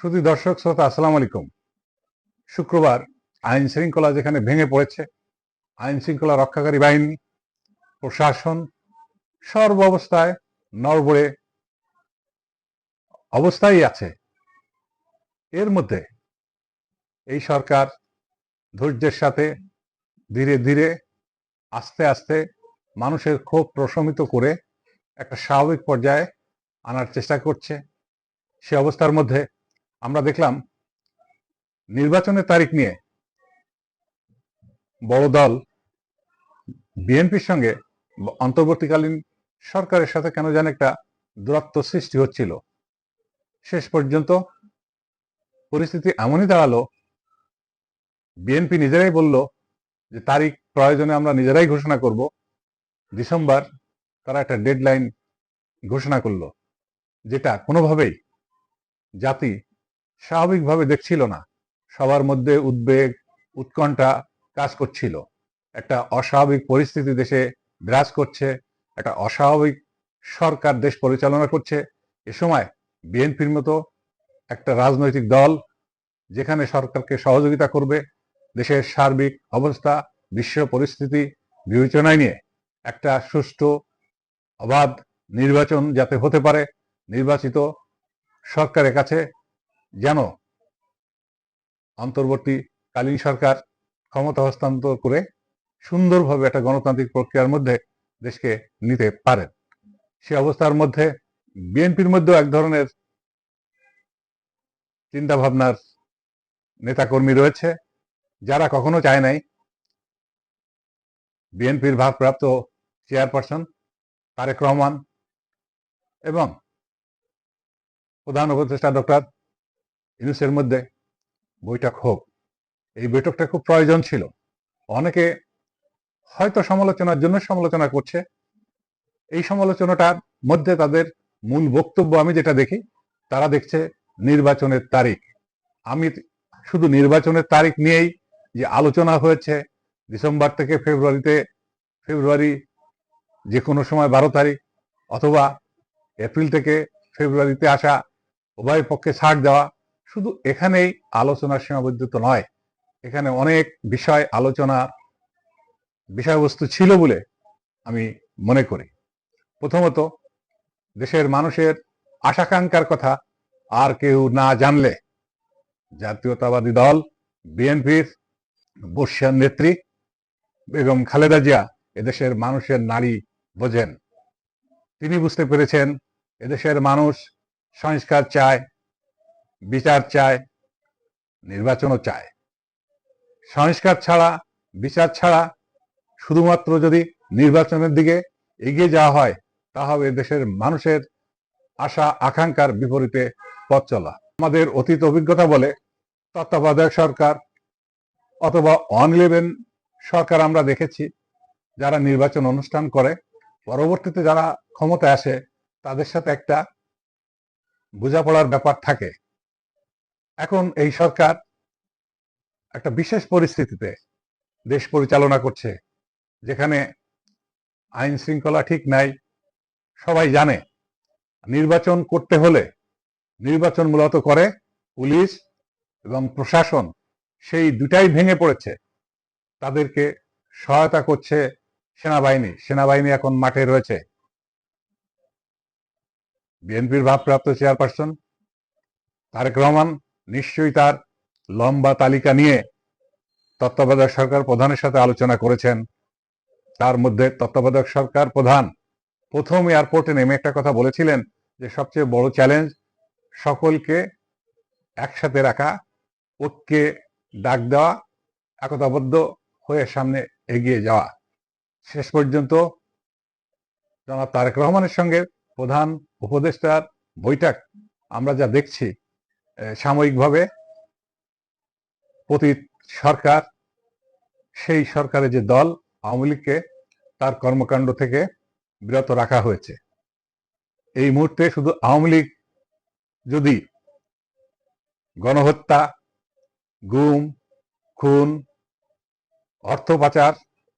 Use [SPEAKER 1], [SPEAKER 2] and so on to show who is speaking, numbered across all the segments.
[SPEAKER 1] শুধু দর্শক, শ্রোতা, আসসালাম আলাইকুম। শুক্রবার আইন শৃঙ্খলা যেখানে ভেঙে পড়েছে, আইন শৃঙ্খলা রক্ষাকারী বাহিনী, প্রশাসন সর্ব অবস্থায় নড়বড়ে অবস্থায় আছে। এর মধ্যে এই সরকার ধৈর্যের সাথে ধীরে ধীরে আস্তে আস্তে মানুষের ক্ষোভ প্রশমিত করে একটা স্বাভাবিক পর্যায়ে আনার চেষ্টা করছে। সে অবস্থার মধ্যে আমরা দেখলাম নির্বাচনের তারিখ নিয়ে বড় দল বিএনপির সঙ্গে অন্তর্বর্তীকালীন সরকারের সাথে কেন যেন একটা দূরত্ব সৃষ্টি হচ্ছিল। শেষ পর্যন্ত পরিস্থিতি এমনই দাঁড়াল, বিএনপি নিজেরাই বলল যে তারিখ প্রয়োজনে আমরা নিজেরাই ঘোষণা করব। ডিসেম্বর তারা একটা ডেডলাইন ঘোষণা করল, যেটা কোনোভাবেই জাতি স্বাভাবিকভাবে দেখছিল না। সবার মধ্যে উদ্বেগ, উৎকণ্ঠা কাজ করছিল। একটা অস্বাভাবিক পরিস্থিতি দেশে বিরাজ করছে, একটা অস্বাভাবিক সরকার দেশ পরিচালনা করছে। এ সময় বিএনপির মতো একটা রাজনৈতিক দল যেখানে সরকারকে সহযোগিতা করবে, দেশের সার্বিক অবস্থা, বিশ্ব পরিস্থিতি বিবেচনায় নিয়ে একটা সুষ্ঠু, অবাধ নির্বাচন যাতে হতে পারে, নির্বাচিত সরকারের কাছে যেন অন্তর্বর্তীকালীন সরকার ক্ষমতা হস্তান্তর করে সুন্দরভাবে একটা গণতান্ত্রিক প্রক্রিয়ার মধ্যে দেশকে নিতে পারেন সে অবস্থার মধ্যে বিএনপির মধ্যেও এক ধরনের চিন্তা ভাবনার নেতাকর্মী রয়েছে, যারা কখনো চায় নাই বিএনপির ভারপ্রাপ্ত চেয়ারপারসন তারেক রহমান এবং প্রধান উপদেষ্টা ডক্টর ইউনুসের মধ্যে বৈঠক হোক, এই বৈঠকটা খুব প্রয়োজন ছিল। অনেকে হয়তো সমালোচনার জন্য সমালোচনা করছে। এই সমালোচনাটার মধ্যে তাদের মূল বক্তব্য আমি যেটা দেখি, তারা দেখছে নির্বাচনের তারিখ। আমি শুধু নির্বাচনের তারিখ নিয়েই যে আলোচনা হয়েছে, ডিসেম্বর থেকে ফেব্রুয়ারিতে, ফেব্রুয়ারি যে কোনো সময় বারো তারিখ, অথবা এপ্রিল থেকে ফেব্রুয়ারিতে আসা উভয় পক্ষে ছাড় দেওয়া শুধু এখানেই আলোচনার সীমাবদ্ধত নয়, এখানে অনেক বিষয় আলোচনা বিষয়বস্তু ছিল বলে আমি মনে করি। প্রথমত, দেশের মানুষের আশাকাঙ্ক্ষার কথা আর কেউ না জানলে জাতীয়তাবাদী দল, বিএনপির বর্ষিয়ান নেত্রী বেগম খালেদা জিয়া এদেশের মানুষের নারী বোঝেন। তিনি বুঝতে পেরেছেন, এদেশের মানুষ সংস্কার চায় বিচার চায়, নির্বাচনও চায়। সংস্কার ছাড়া, বিচার ছাড়া শুধুমাত্র যদি নির্বাচনের দিকে এগিয়ে যাওয়া হয়, তাহলে দেশের মানুষের আশা, আকাঙ্ক্ষার বিপরীতে পথ চলা। আমাদের অতীত অভিজ্ঞতা বলে, তত্ত্বাবধায়ক সরকার অথবা অন ইলেভেন সরকার আমরা দেখেছি, যারা নির্বাচন অনুষ্ঠান করে, পরবর্তীতে যারা ক্ষমতায় আসে, তাদের সাথে একটা বোঝাপড়ার ব্যাপার থাকে। এখন এই সরকার একটা বিশেষ পরিস্থিতিতে দেশ পরিচালনা করছে, যেখানে আইন শৃঙ্খলা ঠিক নাই। সবাই জানে, নির্বাচন করতে হলে নির্বাচন মূলত করে পুলিশ এবং প্রশাসন। সেই দুটাই ভেঙে পড়েছে। তাদেরকে সহায়তা করছে সেনাবাহিনী। সেনাবাহিনী এখন মাঠে রয়েছে। বিএনপির ভাবপ্রাপ্ত চেয়ারপারসন তারেক রহমান নিশ্চয়ই তার লম্বা তালিকা নিয়ে তত্ত্বাবধায়ক সরকার প্রধানের সাথে আলোচনা করেছেন। তার মধ্যে তত্ত্বাবধায়ক সরকার প্রধান প্রথম এয়ারপোর্টে নেমে একটা কথা বলেছিলেন যে সবচেয়ে বড় চ্যালেঞ্জ সকলকে একসাথে রাখা, ঐক্যে ডাক দেওয়া, একতাবদ্ধ হয়ে সামনে এগিয়ে যাওয়া। শেষ পর্যন্ত জনাব তারেক রহমানের সঙ্গে প্রধান উপদেষ্টার বৈঠক আমরা যা দেখছি সাময়িকভাবে প্রতি সরকার, সেই সরকারের যে দল, আওয়ামী লীগকে তার কর্মকাণ্ড থেকে বিরত রাখা হয়েছে। এই মুহূর্তে শুধু আওয়ামী লীগ যদি গণহত্যা, গুম, খুন, অর্থ পাচার,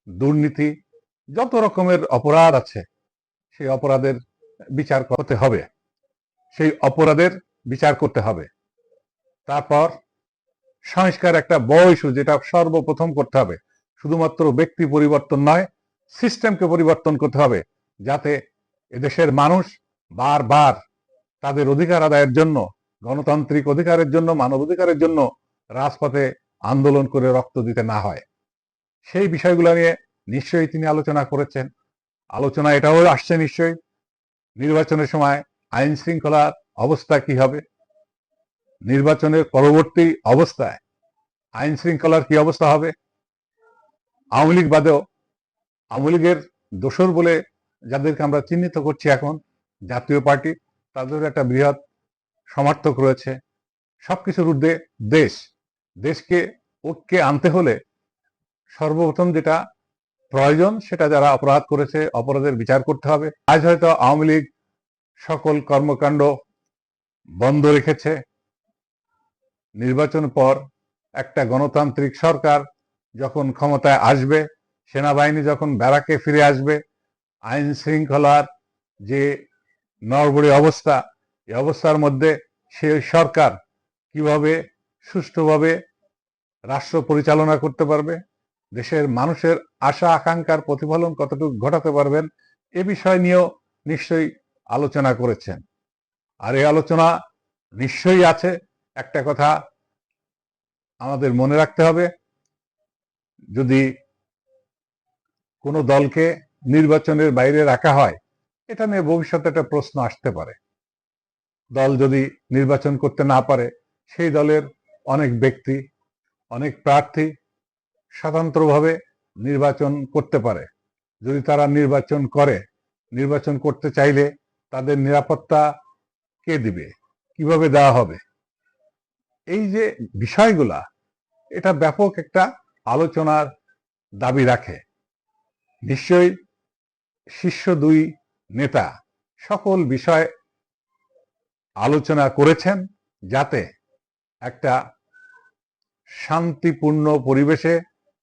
[SPEAKER 1] দুর্নীতি, যত রকমের অপরাধ আছে, সেই অপরাধের বিচার করতে হবে। সেই অপরাধের বিচার করতে হবে। তারপর সংস্কার একটা ইস্যু যেটা সর্বপ্রথম করতে হবে। শুধুমাত্র ব্যক্তি পরিবর্তন নয় সিস্টেমকে পরিবর্তন করতে হবে যাতে এদেশের মানুষ বারবার তাদের অধিকার আদায়ের জন্য, গণতান্ত্রিক অধিকারের জন্য মানবাধিকারের জন্য রাজপথে আন্দোলন করে রক্ত দিতে না হয়। সেই বিষয়গুলো নিয়ে নিশ্চয়ই তিনি আলোচনা করেছেন। আলোচনা এটাও আসছে নিশ্চয়ই। নির্বাচনের সময় আইন শৃঙ্খলার অবস্থা কি হবে? নির্বাচনের পরবর্তী অবস্থায় আইন শৃঙ্খলার কি অবস্থা হবে? আওয়ামী লীগ বাদেও আওয়ামী লীগের দোসর বলে যাদেরকে আমরা চিহ্নিত করছি এখন, জাতীয় পার্টি তাদের একটা বৃহৎ সমর্থক রয়েছে। সবকিছুর ঊর্ধ্বে দেশ। দেশকে ঐক্যে আনতে হলে সর্বপ্রথম যেটা প্রয়োজন, সেটা যারা অপরাধ করেছে, অপরাধের বিচার করতে হবে। আজ হয়তো আওয়ামী লীগ সকল কর্মকাণ্ড বন্ধ রেখেছে। নির্বাচন পর একটা গণতান্ত্রিক সরকার যখন ক্ষমতায় আসবে, সেনাবাহিনী যখন ব্যারাকে ফিরে আসবে, আইন শৃঙ্খলার যে নড়বড়ে অবস্থা, এই অবস্থার মধ্যে সেই সরকার কীভাবে সুষ্ঠুভাবে রাষ্ট্র পরিচালনা করতে পারবে, দেশের মানুষের আশা, আকাঙ্ক্ষার প্রতিফলন কতটুকু ঘটাতে পারবেন, এ বিষয় নিয়েও নিশ্চয়ই আলোচনা করেছেন। আর এই আলোচনা নিশ্চয়ই আছে একটা কথা আমাদের মনে রাখতে হবে, যদি কোনো দলকে নির্বাচনের বাইরে রাখা হয়, এটা নিয়ে ভবিষ্যতে একটা প্রশ্ন আসতে পারে। দল যদি নির্বাচন করতে না পারে, সেই দলের অনেক ব্যক্তি, অনেক প্রার্থী স্বতন্ত্রভাবে নির্বাচন করতে পারে। যদি তারা নির্বাচন করে, নির্বাচন করতে চাইলে তাদের নিরাপত্তা কে দিবে? কীভাবে দেওয়া হবে? এই যে বিষয়গুলা, এটা ব্যাপক একটা আলোচনার দাবি রাখে। নিশ্চয়ই শীর্ষ দুই নেতা সকল বিষয় আলোচনা করেছেন যাতে একটা শান্তিপূর্ণ পরিবেশে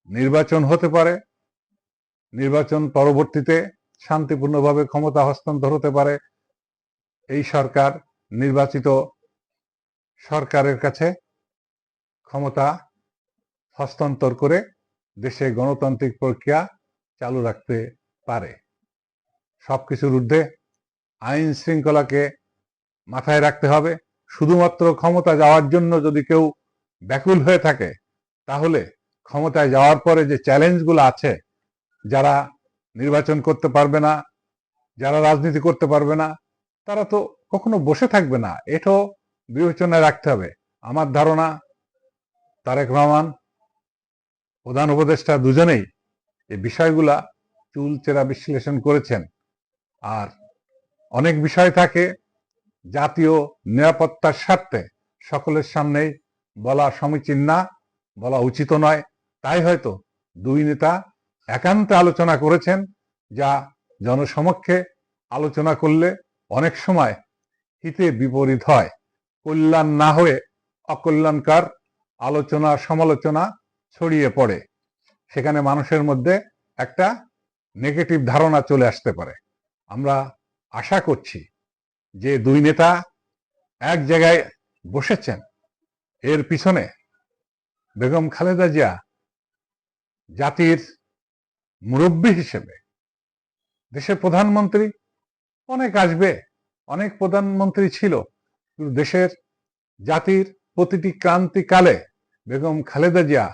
[SPEAKER 1] নির্বাচন হতে পারে, নির্বাচন পরবর্তীতে শান্তিপূর্ণভাবে ক্ষমতা হস্তান্তর হতে পারে। এই সরকার নির্বাচিত সরকারের কাছে ক্ষমতা হস্তান্তর করে দেশে গণতান্ত্রিক প্রক্রিয়া চালু রাখতে পারে। সবকিছুর ঊর্ধ্বে আইন শৃঙ্খলাকে মাথায় রাখতে হবে। শুধুমাত্র ক্ষমতা যাওয়ার জন্য যদি কেউ ব্যাকুল হয়ে থাকে, তাহলে ক্ষমতায় যাওয়ার পরে যে চ্যালেঞ্জগুলো আছে, যারা নির্বাচন করতে পারবে না, যারা রাজনীতি করতে পারবে না, তারা তো কখনো বসে থাকবে না। এটাও বিবেচনায় রাখতে হবে। আমার ধারণা তারেক রহমান, প্রধান উপদেষ্টা দুজনেই এই বিষয়গুলা চুলচেরা বিশ্লেষণ করেছেন। আর অনেক বিষয় থাকে জাতীয় নিরাপত্তার স্বার্থে সকলের সামনেই বলা সমীচীন না, বলা উচিত নয়। তাই হয়তো দুই নেতা একান্তে আলোচনা করেছেন যা জনসমক্ষে আলোচনা করলে অনেক সময় হিতে বিপরীত হয়। কল্যাণ না হয়ে অকল্যাণকার আলোচনা, সমালোচনা ছড়িয়ে পড়ে। সেখানে মানুষের মধ্যে একটা নেগেটিভ ধারণা চলে আসতে পারে। আমরা আশা করছি যে দুই নেতা এক জায়গায় বসেছেন। এর পিছনে বেগম খালেদা জিয়া জাতির মুরব্বী হিসেবে দেশের প্রধানমন্ত্রী অনেক আসবে, অনেক প্রধানমন্ত্রী ছিল। দেশের জাতির প্রতিটি ক্রান্তিকালে বেগম খালেদা জিয়া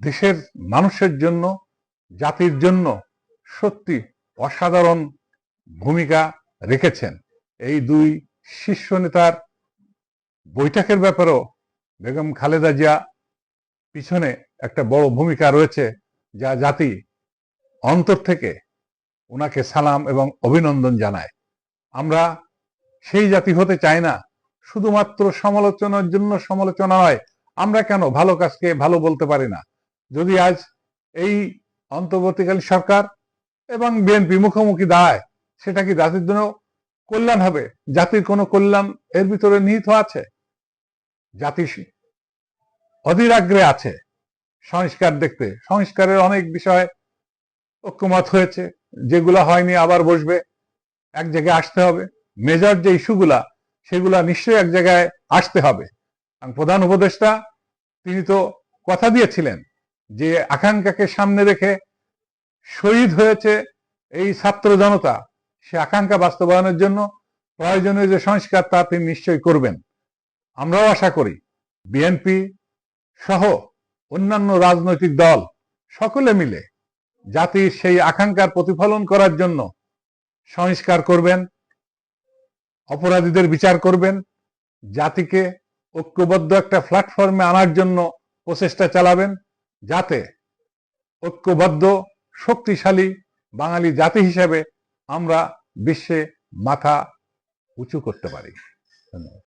[SPEAKER 1] দেশের মানুষের জন্য, জাতির জন্য সত্যি অসাধারণ ভূমিকা রেখেছেন। এই দুই শীর্ষ নেতার বৈঠকের ব্যাপারেও বেগম খালেদা জিয়া পিছনে একটা বড় ভূমিকা রয়েছে, যা জাতি অন্তর থেকে ওনাকে সালাম এবং অভিনন্দন জানায়। আমরা সেই জাতি হতে চায় না। শুধুমাত্র সমালোচনার জন্য সমালোচনা হয় আমরা কেন ভালো কাজকে ভালো বলতে পারি না? যদি আজ এই অন্তর্বর্তীকালীন সরকার এবং বিএনপি মুখোমুখি দাঁড়ায়, সেটা কি জাতির জন্য কল্যাণ হবে? জাতির কোনো কল্যাণ এর ভিতরে নিহিত আছে? জাতি অধীর আগ্রহে আছে সংস্কার দেখতে। সংস্কারের অনেক বিষয় ঐক্যমত হয়েছে, যেগুলা হয়নি আবার বসবে। এক জায়গায় আসতে হবে। মেজর যে ইস্যুগুলা সেগুলা নিশ্চয়ই এক জায়গায় আসতে হবে। প্রধান উপদেষ্টা, তিনি তো কথা দিয়েছিলেন যে আকাঙ্ক্ষাকে সামনে রেখে শহীদ হয়েছে এই ছাত্র জনতা। সে আকাঙ্ক্ষা বাস্তবায়নের জন্য প্রয়োজনীয় যে সংস্কার, তা তিনি নিশ্চয়ই করবেন। আমরাও আশা করি বিএনপি সহ অন্যান্য রাজনৈতিক দল সকলে মিলে জাতির সেই আকাঙ্ক্ষার প্রতিফলন করার জন্য সংস্কার করবেন। অপরাধীদের বিচার করবেন, জাতিকে ঐক্যবদ্ধ একটা প্ল্যাটফর্মে আনার জন্য প্রচেষ্টা চালাবেন, যাতে ঐক্যবদ্ধ, শক্তিশালী বাঙালি জাতি হিসেবে আমরা বিশ্বে মাথা উঁচু করতে পারি। ধন্যবাদ।